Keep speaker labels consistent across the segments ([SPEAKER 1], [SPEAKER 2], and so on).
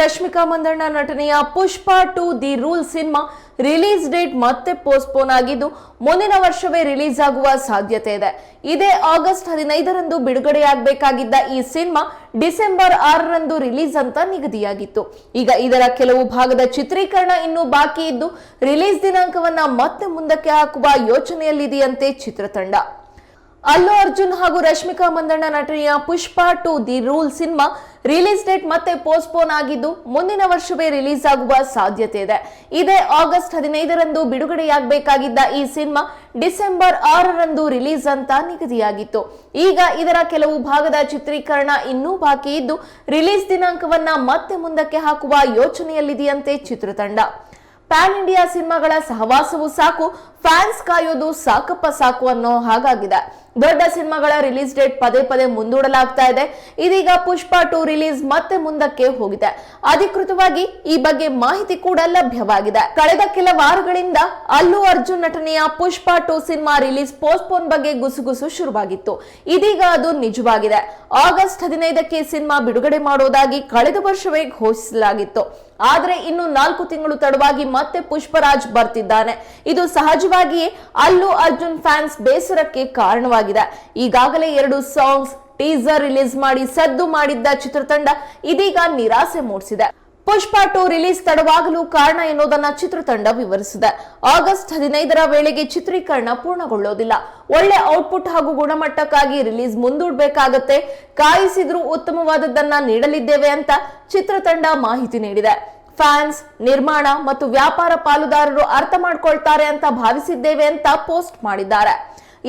[SPEAKER 1] ರಶ್ಮಿಕಾ ಮಂದಣ್ಣ ನಟನೆಯ Pushpa two the rule cinema release date ಮತ್ತೆ postpone ಆಗಿದ್ದು, ಮುಂದಿನ ವರ್ಷವೇ ರಿಲೀಸ್ ಆಗುವ ಸಾಧ್ಯತೆ ಇದೆ. ಇದೇ ಆಗಸ್ಟ್ ಹದಿನೈದರಂದು ಬಿಡುಗಡೆಯಾಗಬೇಕಾಗಿದ್ದ ಈ ಸಿನಿಮಾ ಡಿಸೆಂಬರ್ ಆರರಂದು ರಿಲೀಸ್ ಅಂತ ನಿಗದಿಯಾಗಿತ್ತು. ಈಗ ಇದರ ಕೆಲವು ಭಾಗದ ಚಿತ್ರೀಕರಣ ಇನ್ನೂ ಬಾಕಿ ಇದ್ದು, ರಿಲೀಸ್ ದಿನಾಂಕವನ್ನ ಮತ್ತೆ ಮುಂದಕ್ಕೆ ಹಾಕುವ ಯೋಚನೆಯಲ್ಲಿದೆಯಂತೆ ಚಿತ್ರತಂಡ. ಅಲ್ಲು ಅರ್ಜುನ್ ಹಾಗೂ ರಶ್ಮಿಕಾ ಮಂದಣ್ಣ ನಟನೆಯ Pushpa two the rule cinema release date ಮತ್ತೆ ಪೋಸ್ಟ್ಪೋನ್ ಆಗಿದ್ದು ಮುಂದಿನ ವರ್ಷವೇ ರಿಲೀಸ್ ಆಗುವ ಸಾಧ್ಯತೆ ಇದೆ. ಇದೇ ಆಗಸ್ಟ್ ಹದಿನೈದರಂದು ಬಿಡುಗಡೆಯಾಗಬೇಕಾಗಿದ್ದ ಈ ಸಿನಿಮಾ ಡಿಸೆಂಬರ್ ಆರರಂದು ರಿಲೀಸ್ ಅಂತ ನಿಗದಿಯಾಗಿತ್ತು. ಈಗ ಇದರ ಕೆಲವು ಭಾಗದ ಚಿತ್ರೀಕರಣ ಇನ್ನೂ ಬಾಕಿ ಇದ್ದು ರಿಲೀಸ್ ದಿನಾಂಕವನ್ನ ಮತ್ತೆ ಮುಂದಕ್ಕೆ ಹಾಕುವ ಯೋಚನೆಯಲ್ಲಿದೆಯಂತೆ ಚಿತ್ರತಂಡ. ಪ್ಯಾನ್ ಇಂಡಿಯಾ ಸಿನಿಮಾಗಳ ಸಹವಾಸವು ಸಾಕು, ಫ್ಯಾನ್ಸ್ ಕಾಯೋದು ಸಾಕಪ್ಪ ಸಾಕು ಅನ್ನೋ ಹಾಗಾಗಿದೆ. ದೊಡ್ಡ ಸಿನಿಮಾಗಳ ರಿಲೀಸ್ ಡೇಟ್ ಪದೇ ಪದೇ ಮುಂದೂಡಲಾಗ್ತಾ ಇದೆ. ಇದೀಗ ಪುಷ್ಪ ಟು ರಿಲೀಸ್ ಮತ್ತೆ ಮುಂದಕ್ಕೆ ಹೋಗಿದೆ. ಅಧಿಕೃತವಾಗಿ ಈ ಬಗ್ಗೆ ಮಾಹಿತಿ ಕೂಡ ಲಭ್ಯವಾಗಿದೆ. ಕಳೆದ ಕೆಲ ವಾರಗಳಿಂದ ಅಲ್ಲು ಅರ್ಜುನ್ ನಟನೆಯ Pushpa two cinema release postpone ಬಗ್ಗೆ ಗುಸುಗುಸು ಶುರುವಾಗಿತ್ತು. ಇದೀಗ ಅದು ನಿಜವಾಗಿದೆ. ಆಗಸ್ಟ್ ಹದಿನೈದಕ್ಕೆ ಸಿನಿಮಾ ಬಿಡುಗಡೆ ಮಾಡೋದಾಗಿ ಕಳೆದ ವರ್ಷವೇ ಘೋಷಿಸಲಾಗಿತ್ತು. ಆದರೆ ಇನ್ನು ನಾಲ್ಕು ತಿಂಗಳು ತಡವಾಗಿ ಮತ್ತೆ ಪುಷ್ಪರಾಜ್ ಬರ್ತಿದ್ದಾನೆ. ಇದು ಸಹಜವಾಗಿಯೇ ಅಲ್ಲು ಅರ್ಜುನ್ ಫ್ಯಾನ್ಸ್ ಬೇಸರಕ್ಕೆ ಕಾರಣವಾಗಿದೆ. ಈಗಾಗಲೇ ಎರಡು ಸಾಂಗ್ಸ್ ಟೀಸರ್ ರಿಲೀಸ್ ಮಾಡಿ ಸದ್ದು ಮಾಡಿದ್ದ ಚಿತ್ರತಂಡ ಇದೀಗ ನಿರಾಸೆ ಮೂಡಿಸಿದೆ. ಪುಷ್ಪ ಟು ರಿಲೀಸ್ ತಡವಾಗಲು ಕಾರಣ ಎನ್ನುವುದನ್ನ ಚಿತ್ರತಂಡ ವಿವರಿಸಿದೆ. ಆಗಸ್ಟ್ ಹದಿನೈದರ ವೇಳೆಗೆ ಚಿತ್ರೀಕರಣ ಪೂರ್ಣಗೊಳ್ಳೋದಿಲ್ಲ ಒಳ್ಳೆ ಔಟ್ಪುಟ್ ಹಾಗೂ ಗುಣಮಟ್ಟಕ್ಕಾಗಿ ರಿಲೀಸ್ ಮುಂದೂಡಬೇಕಾಗತ್ತೆ. ಕಾಯಿಸಿದ್ರೂ ಉತ್ತಮವಾದದ್ದನ್ನ ನೀಡಲಿದ್ದೇವೆ ಅಂತ ಚಿತ್ರತಂಡ ಮಾಹಿತಿ ನೀಡಿದೆ. ಫ್ಯಾನ್ಸ್, ನಿರ್ಮಾಣ ಮತ್ತು ವ್ಯಾಪಾರ ಪಾಲುದಾರರು ಅರ್ಥ ಮಾಡ್ಕೊಳ್ತಾರೆ ಅಂತ ಭಾವಿಸಿದ್ದೇವೆ ಅಂತ ಪೋಸ್ಟ್ ಮಾಡಿದ್ದಾರೆ.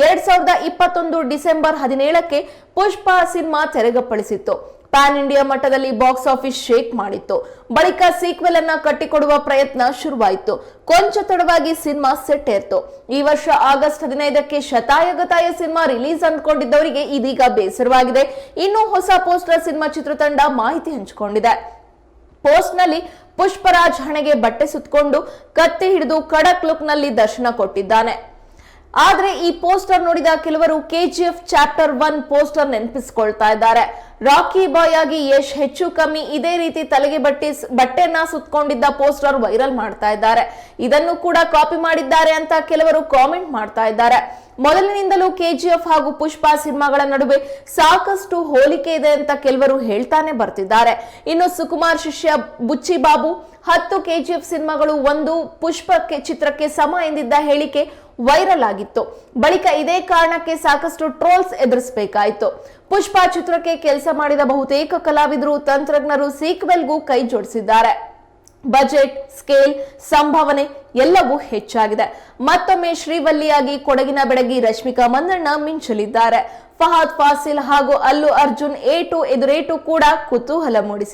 [SPEAKER 1] ಎರಡ್ ಸಾವಿರದ ಇಪ್ಪತ್ತೊಂದು ಡಿಸೆಂಬರ್ ಹದಿನೇಳಕ್ಕೆ ಪುಷ್ಪ ಸಿನಿಮಾ ತೆರೆಗಪ್ಪಳಿಸಿತ್ತು ಪ್ಯಾನ್ ಇಂಡಿಯಾ ಮಟ್ಟದಲ್ಲಿ ಬಾಕ್ಸ್ ಆಫೀಸ್ ಶೇಕ್ ಮಾಡಿತ್ತು. ಬಳಿಕ ಸೀಕ್ವೆಲ್ ಅನ್ನ ಕಟ್ಟಿಕೊಡುವ ಪ್ರಯತ್ನ ಶುರುವಾಯಿತು. ಕೊಂಚ ತಡವಾಗಿ ಸಿನಿಮಾ ಸೆಟ್ ಏರ್ತು. ಈ ವರ್ಷ ಆಗಸ್ಟ್ ಹದಿನೈದಕ್ಕೆ ಶತಾಯಗತಾಯ ಸಿನಿಮಾ ರಿಲೀಸ್ ಅಂದ್ಕೊಂಡಿದ್ದವರಿಗೆ ಇದೀಗ ಬೇಸರವಾಗಿದೆ. ಇನ್ನು ಹೊಸ ಪೋಸ್ಟರ್ ಸಿನಿಮಾ ಚಿತ್ರತಂಡ ಮಾಹಿತಿ ಹಂಚಿಕೊಂಡಿದೆ. ಪೋಸ್ಟ್ನಲ್ಲಿ ಪುಷ್ಪರಾಜ್ ಹಣೆಗೆ ಬಟ್ಟೆ ಸುತ್ತಕೊಂಡು ಕತ್ತಿ ಹಿಡಿದು ಖಡಕ್ ಲುಕ್ನಲ್ಲಿ ದರ್ಶನ ಕೊಟ್ಟಿದ್ದಾನೆ. ಆದ್ರೆ ಈ ಪೋಸ್ಟರ್ ನೋಡಿದ ಕೆಲವರು K G F chapter one poster ನೆನಪಿಸಿಕೊಳ್ತಾ ಇದ್ದಾರೆ. ರಾಕಿ ಬಾಯ್ ಆಗಿ ಯಶ್ ಹೆಚ್ಚು ಕಮ್ಮಿ ಇದೇ ರೀತಿ ತಲೆಗೆ ಬಟ್ಟೆ ಬಟ್ಟೆನ ಸುತ್ತಕೊಂಡಿದ್ದ ಪೋಸ್ಟರ್ ವೈರಲ್ ಮಾಡ್ತಾ ಇದ್ದಾರೆ. ಇದನ್ನು ಕೂಡ ಕಾಪಿ ಮಾಡಿದ್ದಾರೆ ಅಂತ ಕೆಲವರು ಕಾಮೆಂಟ್ ಮಾಡ್ತಾ ಇದ್ದಾರೆ. ಮೊದಲಿನಿಂದಲೂ ಕೆಜಿಎಫ್ ಹಾಗೂ ಪುಷ್ಪ ಸಿನಿಮಾಗಳ ನಡುವೆ ಸಾಕಷ್ಟು ಹೋಲಿಕೆ ಇದೆ ಅಂತ ಕೆಲವರು ಹೇಳ್ತಾನೆ ಬರ್ತಿದ್ದಾರೆ. ಇನ್ನು ಸುಕುಮಾರ್ ಶಿಷ್ಯ ಬುಚ್ಚಿ ಬಾಬು, ಹತ್ತು ಕೆಜಿಎಫ್ ಸಿನಿಮಾಗಳು ಒಂದು ಪುಷ್ಪ ಚಿತ್ರಕ್ಕೆ ಸಮ ಎಂದಿದ್ದ ಹೇಳಿಕೆ ವೈರಲ್ ಆಗಿತ್ತು. ಬಳಿಕ ಇದೇ ಕಾರಣಕ್ಕೆ ಸಾಕಷ್ಟು ಟ್ರೋಲ್ಸ್ ಎದುರಿಸಬೇಕಾಯಿತು. ಪುಷ್ಪ ಚಿತ್ರಕ್ಕೆ ಕೆಲಸ ಮಾಡಿದ ಬಹುತೇಕ ಕಲಾವಿದರು, ತಂತ್ರಜ್ಞರು, ಸೀಕ್ವೆಲ್ಗೂ ಕೈ ಜೋಡಿಸಿದ್ದಾರೆ. ಬಜೆಟ್, ಸ್ಕೇಲ್, ಸಂಭಾವನೆ ಎಲ್ಲವೂ ಹೆಚ್ಚಾಗಿದೆ. ಮತ್ತೊಮ್ಮೆ ಶ್ರೀವಲ್ಲಿಯಾಗಿ ಕೊಡಗಿನ ಬೆಡಗಿ ರಶ್ಮಿಕಾ ಮಂದಣ್ಣ ಮಿಂಚಲಿದ್ದಾರೆ. ಫಹದ್ ಫಾಸಿಲ್ ಹಾಗೂ ಅಲ್ಲು ಅರ್ಜುನ್ ಏಟು ಎದುರೇಟು ಕೂಡ ಕುತೂಹಲ ಮೂಡಿಸಿದೆ.